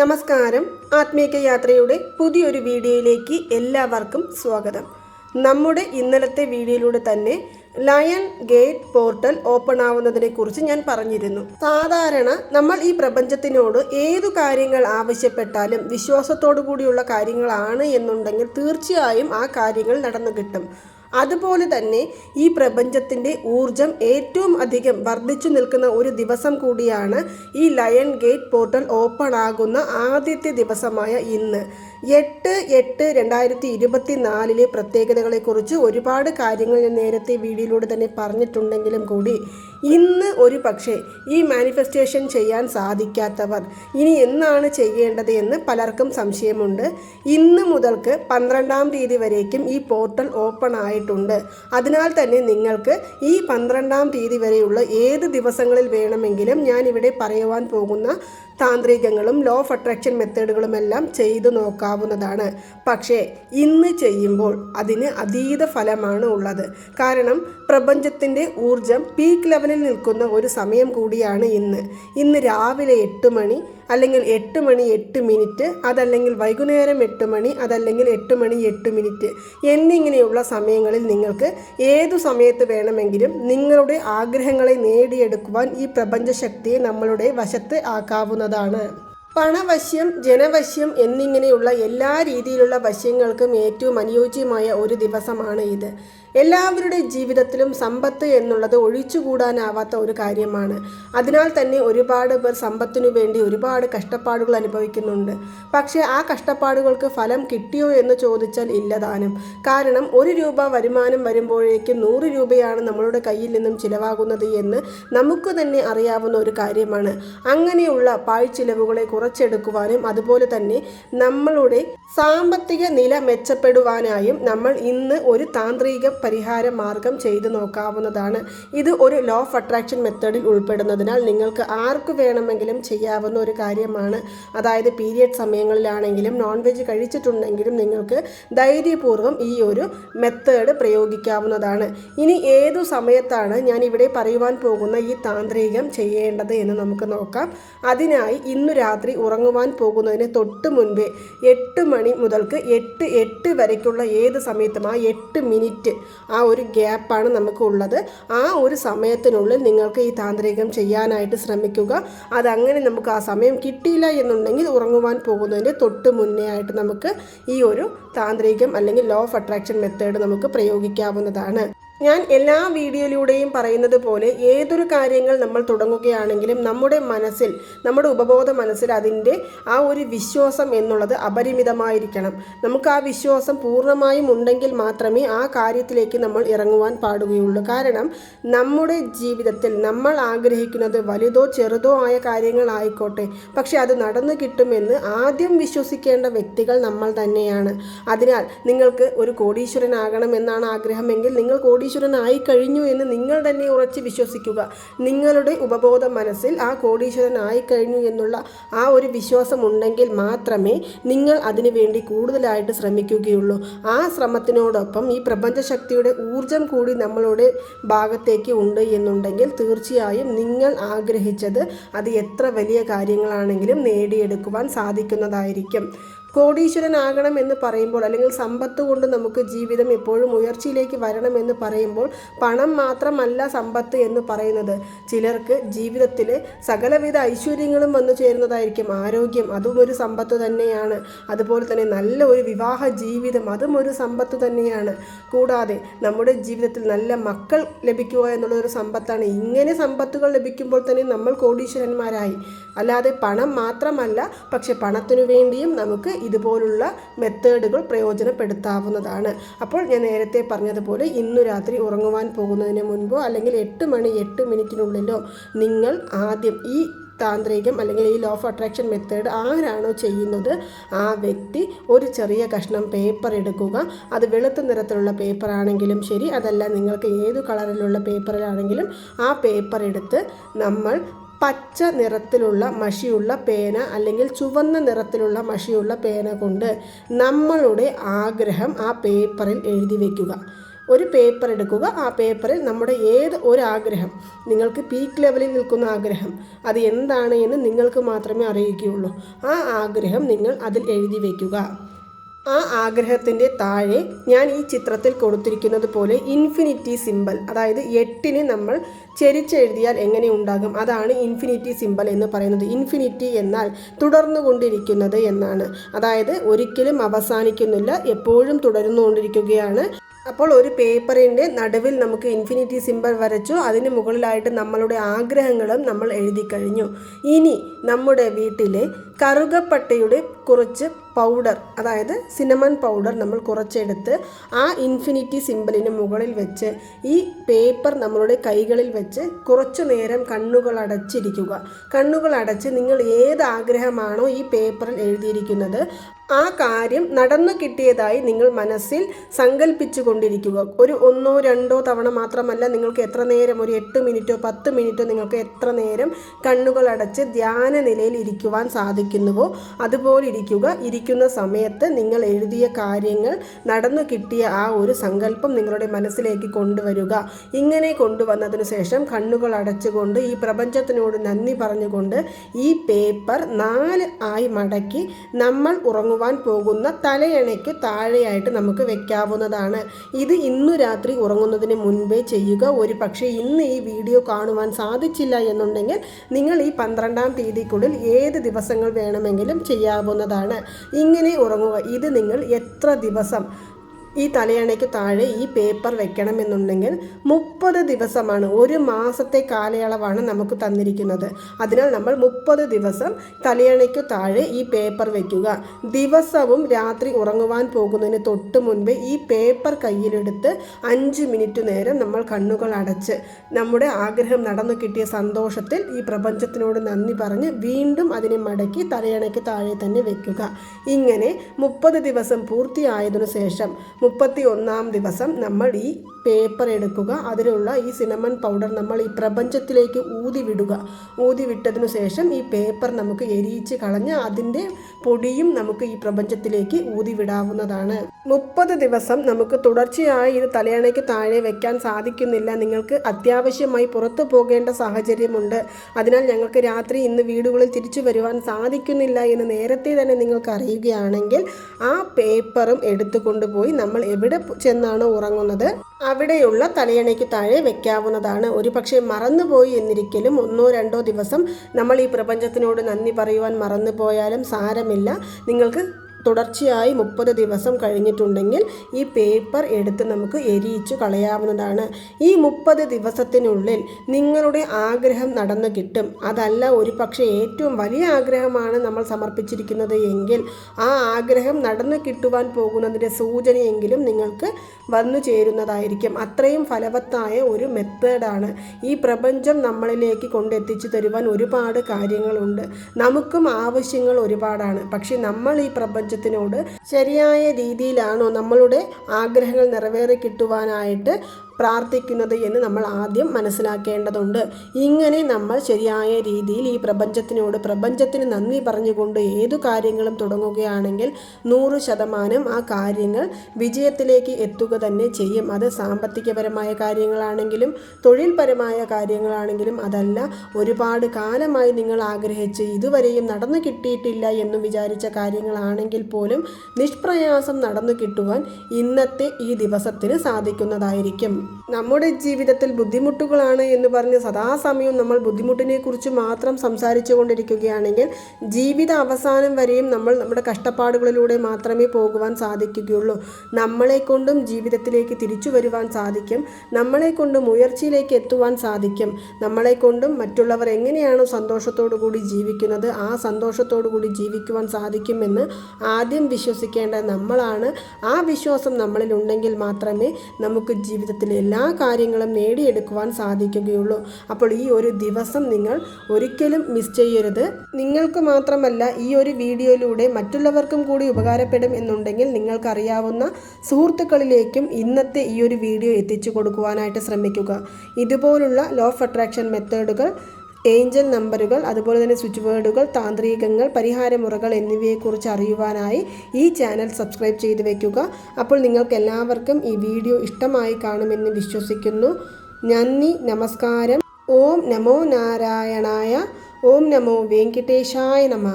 നമസ്കാരം. ആത്മീക യാത്രയുടെ പുതിയൊരു വീഡിയോയിലേക്ക് എല്ലാവർക്കും സ്വാഗതം. നമ്മുടെ ഇന്നലത്തെ വീഡിയോയിലൂടെ തന്നെ ലയൺ ഗേറ്റ് പോർട്ടൽ ഓപ്പൺ ആവുന്നതിനെ കുറിച്ച് ഞാൻ പറഞ്ഞിരുന്നു. സാധാരണ നമ്മൾ ഈ പ്രപഞ്ചത്തിനോട് ഏതു കാര്യങ്ങൾ ആവശ്യപ്പെട്ടാലും വിശ്വാസത്തോടു കൂടിയുള്ള കാര്യങ്ങളാണ് എന്നുണ്ടെങ്കിൽ തീർച്ചയായും ആ കാര്യങ്ങൾ നടന്നു കിട്ടും. അതുപോലെ തന്നെ ഈ പ്രപഞ്ചത്തിന്റെ ഊർജം ഏറ്റവും അധികം വർദ്ധിച്ചു നിൽക്കുന്ന ഒരു ദിവസം കൂടിയാണ് ഈ ലയൺ ഗേറ്റ് പോർട്ടൽ ഓപ്പൺ ആകുന്ന ആദ്യത്തെ ദിവസമായ ഇന്ന്. എട്ട് എട്ട് രണ്ടായിരത്തി ഇരുപത്തി നാലിലെ പ്രത്യേകതകളെക്കുറിച്ച് ഒരുപാട് കാര്യങ്ങൾ ഞാൻ നേരത്തെ വീഡിയോയിലൂടെ തന്നെ പറഞ്ഞിട്ടുണ്ടെങ്കിലും കൂടി ഇന്ന് ഒരു പക്ഷേ ഈ മാനിഫെസ്റ്റേഷൻ ചെയ്യാൻ സാധിക്കാത്തവർ. ഇനി എന്നാണ് ചെയ്യേണ്ടത് എന്ന് പലർക്കും സംശയമുണ്ട്. ഇന്ന് മുതൽക്ക് പന്ത്രണ്ടാം തീയതി വരേക്കും ഈ പോർട്ടൽ ഓപ്പൺ ആയിട്ടുണ്ട്. അതിനാൽ തന്നെ നിങ്ങൾക്ക് ഈ പന്ത്രണ്ടാം തീയതി വരെയുള്ള ഏത് ദിവസങ്ങളിൽ വേണമെങ്കിലും ഞാനിവിടെ പറയുവാൻ പോകുന്ന താന്ത്രികങ്ങളും ലോ ഓഫ് അട്രാക്ഷൻ മെത്തേഡുകളും എല്ലാം ചെയ്തു നോക്കാവുന്നതാണ്. പക്ഷേ ഇന്ന് ചെയ്യുമ്പോൾ അതിന് അതീത ഫലമാണ് ഉള്ളത്. കാരണം പ്രപഞ്ചത്തിന്റെ ഊർജം പീക്ക് ലെവലിൽ നിൽക്കുന്ന ഒരു സമയം കൂടിയാണ് ഇന്ന്. ഇന്ന് രാവിലെ എട്ട് മണി അല്ലെങ്കിൽ എട്ട് മണി എട്ട് മിനിറ്റ് അതല്ലെങ്കിൽ വൈകുന്നേരം എട്ട് മണി അതല്ലെങ്കിൽ എട്ട് മണി എട്ട് മിനിറ്റ് എന്നിങ്ങനെയുള്ള സമയങ്ങളിൽ നിങ്ങൾക്ക് ഏതു സമയത്ത് വേണമെങ്കിലും നിങ്ങളുടെ ആഗ്രഹങ്ങളെ നേടിയെടുക്കുവാൻ ഈ പ്രപഞ്ചശക്തിയെ നമ്മളുടെ വശത്ത് ആക്കാവുന്നതാണ്. പണവശ്യം ജനവശ്യം എന്നിങ്ങനെയുള്ള എല്ലാ രീതിയിലുള്ള വശ്യങ്ങൾക്കും ഏറ്റവും അനുയോജ്യമായ ഒരു ദിവസമാണ് ഇത്. എല്ലാവരുടെ ജീവിതത്തിലും സമ്പത്ത് എന്നുള്ളത് ഒഴിച്ചുകൂടാനാവാത്ത ഒരു കാര്യമാണ്. അതിനാൽ തന്നെ ഒരുപാട് പേർ സമ്പത്തിനു വേണ്ടി ഒരുപാട് കഷ്ടപ്പാടുകൾ അനുഭവിക്കുന്നുണ്ട്. പക്ഷേ ആ കഷ്ടപ്പാടുകൾക്ക് ഫലം കിട്ടിയോ എന്ന് ചോദിച്ചാൽ ഇല്ലതാനും കാരണം ഒരു രൂപ വരുമാനം വരുമ്പോഴേക്കും നൂറ് രൂപയാണ് നമ്മളുടെ കയ്യിൽ നിന്നും ചിലവാകുന്നത് എന്ന് നമുക്ക് തന്നെ അറിയാവുന്ന ഒരു കാര്യമാണ്. അങ്ങനെയുള്ള പാഴ്ചിലവുകളെ കുറച്ചെടുക്കുവാനും അതുപോലെ തന്നെ നമ്മളുടെ സാമ്പത്തിക നില മെച്ചപ്പെടുവാനായും നമ്മൾ ഇന്ന് ഒരു താന്ത്രിക പരിഹാര മാർഗം ചെയ്തു നോക്കാവുന്നതാണ്. ഇത് ഒരു ലോ ഓഫ് അട്രാക്ഷൻ മെത്തേഡിൽ ഉൾപ്പെടുന്നതിനാൽ നിങ്ങൾക്ക് ആർക്ക് വേണമെങ്കിലും ചെയ്യാവുന്ന ഒരു കാര്യമാണ്. അതായത് പീരിയഡ് സമയങ്ങളിലാണെങ്കിലും നോൺ വെജ് കഴിച്ചിട്ടുണ്ടെങ്കിലും നിങ്ങൾക്ക് ധൈര്യപൂർവം ഈ ഒരു മെത്തേഡ് പ്രയോഗിക്കാവുന്നതാണ്. ഇനി ഏതു സമയത്താണ് ഞാൻ ഇവിടെ പറയുവാൻ പോകുന്ന ഈ താന്ത്രികം ചെയ്യേണ്ടത് എന്ന് നമുക്ക് നോക്കാം. അതിനായി ഇന്നു രാത്രി ഉറങ്ങുവാൻ പോകുന്നതിന് തൊട്ട് മുൻപേ എട്ട് മണി മുതൽക്ക് എട്ട് എട്ട് വരയ്ക്കുള്ള ഏത് സമയത്തും ആ എട്ട് മിനിറ്റ് ആ ഒരു ഗ്യാപ്പാണ് നമുക്ക് ഉള്ളത്. ആ ഒരു സമയത്തിനുള്ളിൽ നിങ്ങൾക്ക് ഈ താന്ത്രികം ചെയ്യാനായിട്ട് ശ്രമിക്കുക. അതങ്ങനെ നമുക്ക് ആ സമയം കിട്ടിയില്ല എന്നുണ്ടെങ്കിൽ ഉറങ്ങുവാൻ പോകുന്നതിന്റെ തൊട്ട് മുന്നേ ആയിട്ട് നമുക്ക് ഈ ഒരു താന്ത്രികം അല്ലെങ്കിൽ ലോ ഓഫ് അട്രാക്ഷൻ മെത്തേഡ് നമുക്ക് പ്രയോഗിക്കാവുന്നതാണ്. ഞാൻ എല്ലാ വീഡിയോയിലൂടെയും പറയുന്നത് പോലെ ഏതൊരു കാര്യങ്ങൾ നമ്മൾ തുടങ്ങുകയാണെങ്കിലും നമ്മുടെ മനസ്സിൽ നമ്മുടെ ഉപബോധ മനസ്സിൽ അതിന്റെ ആ ഒരു വിശ്വാസം എന്നുള്ളത് അപരിമിതമായിരിക്കണം. നമുക്ക് ആ വിശ്വാസം പൂർണമായും ഉണ്ടെങ്കിൽ മാത്രമേ ആ കാര്യത്തിലേക്ക് നമ്മൾ ഇറങ്ങുവാൻ പാടുകയുള്ളൂ. കാരണം നമ്മുടെ ജീവിതത്തിൽ നമ്മൾ ആഗ്രഹിക്കുന്നത് വലുതോ ചെറുതോ ആയ കാര്യങ്ങളായിക്കോട്ടെ പക്ഷെ അത് നടന്നു കിട്ടുമെന്ന് ആദ്യം വിശ്വസിക്കേണ്ട വ്യക്തികൾ നമ്മൾ തന്നെയാണ്. അതിനാൽ നിങ്ങൾക്ക് ഒരു കോടീശ്വരനാകണം എന്നാണ് ആഗ്രഹമെങ്കിൽ നിങ്ങൾ കോടീശ്വരൻ കോടീശ്വരനായി കഴിഞ്ഞു എന്ന് നിങ്ങൾ തന്നെ ഉറച്ച് വിശ്വസിക്കുക. നിങ്ങളുടെ ഉപബോധ മനസ്സിൽ ആ കോടീശ്വരനായി കഴിഞ്ഞു എന്നുള്ള ആ ഒരു വിശ്വാസം ഉണ്ടെങ്കിൽ മാത്രമേ നിങ്ങൾ അതിനു വേണ്ടി കൂടുതലായിട്ട് ശ്രമിക്കുകയുള്ളൂ. ആ ശ്രമത്തിനോടൊപ്പം ഈ പ്രപഞ്ചശക്തിയുടെ ഊർജം കൂടി നമ്മളുടെ ഭാഗത്തേക്ക് ഉണ്ട് എന്നുണ്ടെങ്കിൽ തീർച്ചയായും നിങ്ങൾ ആഗ്രഹിച്ചത് അത് എത്ര വലിയ കാര്യങ്ങളാണെങ്കിലും നേടിയെടുക്കുവാൻ സാധിക്കുന്നതായിരിക്കും. കോടീശ്വരനാകണം എന്ന് പറയുമ്പോൾ അല്ലെങ്കിൽ സമ്പത്ത് കൊണ്ട് നമുക്ക് ജീവിതം എപ്പോഴും ഉയർച്ചയിലേക്ക് വരണം എന്ന് പറയുമ്പോൾ പണം മാത്രമല്ല സമ്പത്ത് എന്ന് പറയുന്നത്. ചിലർക്ക് ജീവിതത്തിൽ സകലവിധ ഐശ്വര്യങ്ങളും വന്നു ചേരുന്നതായിരിക്കും. ആരോഗ്യം അതും ഒരു സമ്പത്ത് തന്നെയാണ്. അതുപോലെ തന്നെ നല്ല ഒരു വിവാഹ ജീവിതം അതും ഒരു സമ്പത്ത് തന്നെയാണ്. കൂടാതെ നമ്മുടെ ജീവിതത്തിൽ നല്ല മക്കൾ ലഭിക്കുക എന്നുള്ളൊരു സമ്പത്താണ്. ഇങ്ങനെ സമ്പത്തുകൾ ലഭിക്കുമ്പോൾ തന്നെ നമ്മൾ കോടീശ്വരന്മാരായി. അല്ലാതെ പണം മാത്രമല്ല പക്ഷെ പണത്തിനു വേണ്ടിയും നമുക്ക് ഇതുപോലുള്ള മെത്തേഡുകൾ പ്രയോജനപ്പെടുത്താവുന്നതാണ്. അപ്പോൾ ഞാൻ നേരത്തെ പറഞ്ഞതുപോലെ ഇന്നു രാത്രി ഉറങ്ങുവാൻ പോകുന്നതിന് മുൻപോ അല്ലെങ്കിൽ എട്ട് മണി എട്ട് മിനിറ്റിനുള്ളിലോ നിങ്ങൾ ആദ്യം ഈ താന്ത്രികം അല്ലെങ്കിൽ ഈ ലോ ഓഫ് അട്രാക്ഷൻ മെത്തേഡ് ആരാണോ ചെയ്യുന്നത് ആ വ്യക്തി ഒരു ചെറിയ കഷ്ണം പേപ്പർ എടുക്കുക. അത് വെളുത്ത നിറത്തിലുള്ള പേപ്പർ ആണെങ്കിലും ശരി. അതല്ല നിങ്ങൾക്ക് ഏത് കളറിലുള്ള പേപ്പറിലാണെങ്കിലും ആ പേപ്പർ എടുത്ത് നമ്മൾ പച്ച നിറത്തിലുള്ള മഷിയുള്ള പേന അല്ലെങ്കിൽ ചുവന്ന നിറത്തിലുള്ള മഷിയുള്ള പേന കൊണ്ട് നമ്മളുടെ ആഗ്രഹം ആ പേപ്പറിൽ എഴുതി വയ്ക്കുക ഒരു പേപ്പർ എടുക്കുക. ആ പേപ്പറിൽ നമ്മുടെ ഏത് ഒരു ആഗ്രഹം? നിങ്ങൾക്ക് പീക്ക് ലെവലിൽ നിൽക്കുന്ന ആഗ്രഹം. അത് എന്താണ് എന്ന് നിങ്ങൾക്ക് മാത്രമേ അറിയിക്കുകയുള്ളൂ ആ ആഗ്രഹം നിങ്ങൾ അതിൽ എഴുതി വയ്ക്കുക ആ ആഗ്രഹത്തിന്റെ താഴെ ഞാൻ ഈ ചിത്രത്തിൽ കൊടുത്തിരിക്കുന്നത് പോലെ ഇൻഫിനിറ്റി സിമ്പൽ അതായത് എട്ടിന് നമ്മൾ ചെരിച്ചെഴുതിയാൽ എങ്ങനെ ഉണ്ടാകും? അതാണ് ഇൻഫിനിറ്റി സിമ്പൽ എന്ന് പറയുന്നത്. ഇൻഫിനിറ്റി എന്നാൽ തുടർന്നു കൊണ്ടിരിക്കുന്നത് എന്നാണ്. അതായത് ഒരിക്കലും അവസാനിക്കുന്നില്ല എപ്പോഴും തുടർന്നുകൊണ്ടിരിക്കുകയാണ് അപ്പോൾ ഒരു പേപ്പറിന്റെ നടുവിൽ നമുക്ക് ഇൻഫിനിറ്റി സിമ്പൽ വരച്ചു. അതിന് മുകളിലായിട്ട് നമ്മളുടെ ആഗ്രഹങ്ങളും നമ്മൾ എഴുതി കഴിഞ്ഞു. ഇനി നമ്മുടെ വീട്ടിലെ കറുകപ്പട്ടയുടെ കുറച്ച് പൗഡർ അതായത് സിനമൺ പൗഡർ നമ്മൾ കുറച്ചെടുത്ത് ആ ഇൻഫിനിറ്റി സിമ്പലിന് മുകളിൽ വെച്ച് ഈ പേപ്പർ നമ്മളുടെ കൈകളിൽ വെച്ച് കുറച്ചു നേരം കണ്ണുകൾ അടച്ചിരിക്കുക. കണ്ണുകൾ അടച്ച് നിങ്ങൾ ഏത് ആഗ്രഹമാണോ ഈ പേപ്പറിൽ എഴുതിയിരിക്കുന്നത് ആ കാര്യം നടന്നു കിട്ടിയതായി നിങ്ങൾ മനസ്സിൽ സങ്കല്പിച്ചു കൊണ്ടിരിക്കുക ഒരു ഒന്നോ രണ്ടോ തവണ മാത്രമല്ല നിങ്ങൾക്ക് എത്ര നേരം ഒരു എട്ട് മിനിറ്റോ പത്ത് മിനിറ്റോ നിങ്ങൾക്ക് എത്ര നേരം കണ്ണുകൾ അടച്ച് ധ്യാന നിലയിൽ ഇരിക്കുവാൻ സാധിക്കുന്നുവോ അതുപോലെ ഇരിക്കുക. ഇരിക്കുന്ന സമയത്ത് നിങ്ങൾ എഴുതിയ കാര്യങ്ങൾ നടന്നു കിട്ടിയ ആ ഒരു സങ്കല്പം നിങ്ങളുടെ മനസ്സിലേക്ക് കൊണ്ടുവരിക. ഇങ്ങനെ കൊണ്ടുവന്നതിനു ശേഷം കണ്ണുകൾ അടച്ചുകൊണ്ട് ഈ പ്രപഞ്ചത്തിനോട് നന്ദി പറഞ്ഞുകൊണ്ട് ഈ പേപ്പർ നാല് ആയി മടക്കി നമ്മൾ ഉറങ്ങുവാൻ പോകുന്ന തലയണയ്ക്ക് താഴെയായിട്ട് നമുക്ക് വെക്കാവുന്നതാണ്. ഇത് ഇന്ന് രാത്രി ഉറങ്ങുന്നതിന് മുൻപേ ചെയ്യുക. ഒരു പക്ഷേ ഇന്ന് ഈ വീഡിയോ കാണുവാൻ സാധിച്ചില്ല എന്നുണ്ടെങ്കിൽ നിങ്ങൾ ഈ പന്ത്രണ്ടാം തീയതിക്കുള്ളിൽ ഏത് ദിവസങ്ങൾ വേണമെങ്കിലും ചെയ്യാവുന്നതാണ്. ഇങ്ങനെ ഉറങ്ങുക. ഇത് നിങ്ങൾ എത്ര ദിവസം ഈ തലയണയ്ക്ക് താഴെ ഈ പേപ്പർ വെക്കണമെന്നുണ്ടെങ്കിൽ മുപ്പത് ദിവസമാണ്. ഒരു മാസത്തെ കാലയളവാണ് നമുക്ക് തന്നിരിക്കുന്നത്. അതിനാൽ നമ്മൾ മുപ്പത് ദിവസം തലയണയ്ക്ക് താഴെ ഈ പേപ്പർ വെക്കുക. ദിവസവും രാത്രി ഉറങ്ങുവാൻ പോകുന്നതിന് തൊട്ട് മുൻപ് ഈ പേപ്പർ കയ്യിലെടുത്ത് അഞ്ച് മിനിറ്റ് നേരം നമ്മൾ കണ്ണുകൾ അടച്ച് നമ്മുടെ ആഗ്രഹം നടന്നു കിട്ടിയ സന്തോഷത്തിൽ ഈ പ്രപഞ്ചത്തിനോട് നന്ദി പറഞ്ഞ് വീണ്ടും അതിനെ മടക്കി തലയണയ്ക്ക് താഴെ തന്നെ വെക്കുക. ഇങ്ങനെ മുപ്പത് ദിവസം പൂർത്തിയായതിനു ശേഷം മുപ്പത്തി ഒന്നാം ദിവസം നമ്മൾ ഈ പേപ്പർ എടുക്കുക. അതിലുള്ള ഈ സിനമൺ പൗഡർ നമ്മൾ ഈ പ്രപഞ്ചത്തിലേക്ക് ഊതി വിടുക. ഊതി വിട്ടതിനു ശേഷം ഈ പേപ്പർ നമുക്ക് എരിയിച്ച് കളഞ്ഞ് അതിന്റെ പൊടിയും നമുക്ക് ഈ പ്രപഞ്ചത്തിലേക്ക് ഊതി വിടാവുന്നതാണ്. മുപ്പത് ദിവസം നമുക്ക് തുടർച്ചയായി ഇത് തലയണയ്ക്ക് താഴെ വെക്കാൻ സാധിക്കുന്നില്ല. നിങ്ങൾക്ക് അത്യാവശ്യമായി പുറത്തു പോകേണ്ട സാഹചര്യമുണ്ട്. അതിനാൽ ഞങ്ങൾക്ക് രാത്രി ഇന്ന് വീടുകളിൽ തിരിച്ചു വരുവാൻ സാധിക്കുന്നില്ല എന്ന് നേരത്തെ തന്നെ നിങ്ങൾക്ക് അറിയുകയാണെങ്കിൽ ആ പേപ്പറും എടുത്തു കൊണ്ടുപോയി നമ്മൾ എവിടെ ചെന്നാണ് ഉറങ്ങുന്നത് അവിടെയുള്ള തലയണയ്ക്ക് താഴെ വെക്കാവുന്നതാണ്. ഒരു പക്ഷേ മറന്നുപോയി എന്നിരിക്കലും ഒന്നോ രണ്ടോ ദിവസം നമ്മൾ ഈ പ്രപഞ്ചത്തിനോട് നന്ദി പറയുവാൻ മറന്നുപോയാലും സാരമില്ല. നിങ്ങൾക്ക് തുടർച്ചയായി മുപ്പത് ദിവസം കഴിഞ്ഞിട്ടുണ്ടെങ്കിൽ ഈ പേപ്പർ എടുത്ത് നമുക്ക് എരിയിച്ചു കളയാവുന്നതാണ്. ഈ മുപ്പത് ദിവസത്തിനുള്ളിൽ നിങ്ങളുടെ ആഗ്രഹം നടന്നു കിട്ടും. അതല്ല ഒരു പക്ഷേ ഏറ്റവും വലിയ ആഗ്രഹമാണ് നമ്മൾ സമർപ്പിച്ചിരിക്കുന്നത് എങ്കിൽ ആ ആഗ്രഹം നടന്നു കിട്ടുവാൻ പോകുന്നതിന്റെ സൂചനയെങ്കിലും നിങ്ങൾക്ക് വന്നു ചേരുന്നതായിരിക്കും. അത്രയും ഫലവത്തായ ഒരു മെത്തേഡാണ് ഈ പ്രപഞ്ചം നമ്മളിലേക്ക് കൊണ്ടെത്തിച്ചു തരുവാൻ ഒരുപാട് കാര്യങ്ങളുണ്ട്. നമുക്കും ആവശ്യങ്ങൾ ഒരുപാടാണ്. പക്ഷേ നമ്മൾ ഈ പ്രപഞ്ചത്തിനോട് ശരിയായ രീതിയിലാണോ നമ്മളുടെ ആഗ്രഹങ്ങൾ നിറവേറി കിട്ടുവാനായിട്ട് പ്രാർത്ഥിക്കുന്നത് എന്ന് നമ്മൾ ആദ്യം മനസ്സിലാക്കേണ്ടതുണ്ട്. ഇങ്ങനെ നമ്മൾ ശരിയായ രീതിയിൽ ഈ പ്രപഞ്ചത്തിനോട് പ്രപഞ്ചത്തിന് നന്ദി പറഞ്ഞുകൊണ്ട് ഏതു കാര്യങ്ങളും തുടങ്ങുകയാണെങ്കിൽ നൂറ് ശതമാനം ആ കാര്യങ്ങൾ വിജയത്തിലേക്ക് എത്തുക തന്നെ ചെയ്യും. അത് സാമ്പത്തികപരമായ കാര്യങ്ങളാണെങ്കിലും തൊഴിൽപരമായ കാര്യങ്ങളാണെങ്കിലും അതല്ല ഒരുപാട് കാലമായി നിങ്ങൾ ആഗ്രഹിച്ച് ഇതുവരെയും നടന്നു കിട്ടിയിട്ടില്ല എന്ന് വിചാരിച്ച കാര്യങ്ങളാണെങ്കിൽ പോലും നിഷ്പ്രയാസം നടന്നു കിട്ടുവാൻ ഇന്നത്തെ ഈ ദിവസത്തിന് സാധിക്കുന്നതായിരിക്കും. നമ്മുടെ ജീവിതത്തിൽ ബുദ്ധിമുട്ടുകളാണ് എന്ന് പറഞ്ഞ് സദാസമയം നമ്മൾ ബുദ്ധിമുട്ടിനെ കുറിച്ച് മാത്രം സംസാരിച്ചു കൊണ്ടിരിക്കുകയാണെങ്കിൽ ജീവിത അവസാനം വരെയും നമ്മൾ നമ്മുടെ കഷ്ടപ്പാടുകളിലൂടെ മാത്രമേ പോകുവാൻ സാധിക്കുകയുള്ളൂ. നമ്മളെ കൊണ്ടും ജീവിതത്തിലേക്ക് തിരിച്ചു വരുവാൻ സാധിക്കും. നമ്മളെ കൊണ്ടും ഉയർച്ചയിലേക്ക് എത്തുവാൻ സാധിക്കും. നമ്മളെ കൊണ്ടും മറ്റുള്ളവർ എങ്ങനെയാണോ സന്തോഷത്തോടു കൂടി ജീവിക്കുന്നത് ആ സന്തോഷത്തോടു കൂടി ജീവിക്കുവാൻ സാധിക്കുമെന്ന് ആദ്യം വിശ്വസിക്കേണ്ട നമ്മളാണ്. ആ വിശ്വാസം നമ്മളിൽ ഉണ്ടെങ്കിൽ മാത്രമേ നമുക്ക് ജീവിതത്തിൽ എല്ലാ കാര്യങ്ങളും നേടിയെടുക്കുവാൻ സാധിക്കുകയുള്ളൂ. അപ്പോൾ ഈ ഒരു ദിവസം നിങ്ങൾ ഒരിക്കലും മിസ് ചെയ്യരുത്. നിങ്ങൾക്ക് മാത്രമല്ല ഈ ഒരു വീഡിയോയിലൂടെ മറ്റുള്ളവർക്കും കൂടി ഉപകാരപ്പെടും എന്നുണ്ടെങ്കിൽ നിങ്ങൾക്കറിയാവുന്ന സുഹൃത്തുക്കളിലേക്കും ഇന്നത്തെ ഈ ഒരു വീഡിയോ എത്തിച്ചു കൊടുക്കുവാനായിട്ട് ശ്രമിക്കുക. ഇതുപോലുള്ള ലോ ഓഫ് അട്രാക്ഷൻ മെത്തേഡുകൾ ഏഞ്ചൽ നമ്പറുകൾ അതുപോലെ തന്നെ സ്വിച്ച് വേർഡുകൾ താന്ത്രികങ്ങൾ പരിഹാരമുറകൾ എന്നിവയെക്കുറിച്ച് അറിയുവാനായി ഈ ചാനൽ സബ്സ്ക്രൈബ് ചെയ്ത് വയ്ക്കുക അപ്പോൾ നിങ്ങൾക്ക് എല്ലാവർക്കും ഈ വീഡിയോ ഇഷ്ടമായി കാണുമെന്ന് വിശ്വസിക്കുന്നു. നന്ദി നമസ്കാരം. ഓം നമോ നാരായണായ ഓം നമോ വെങ്കിട്ടേശായ നമ.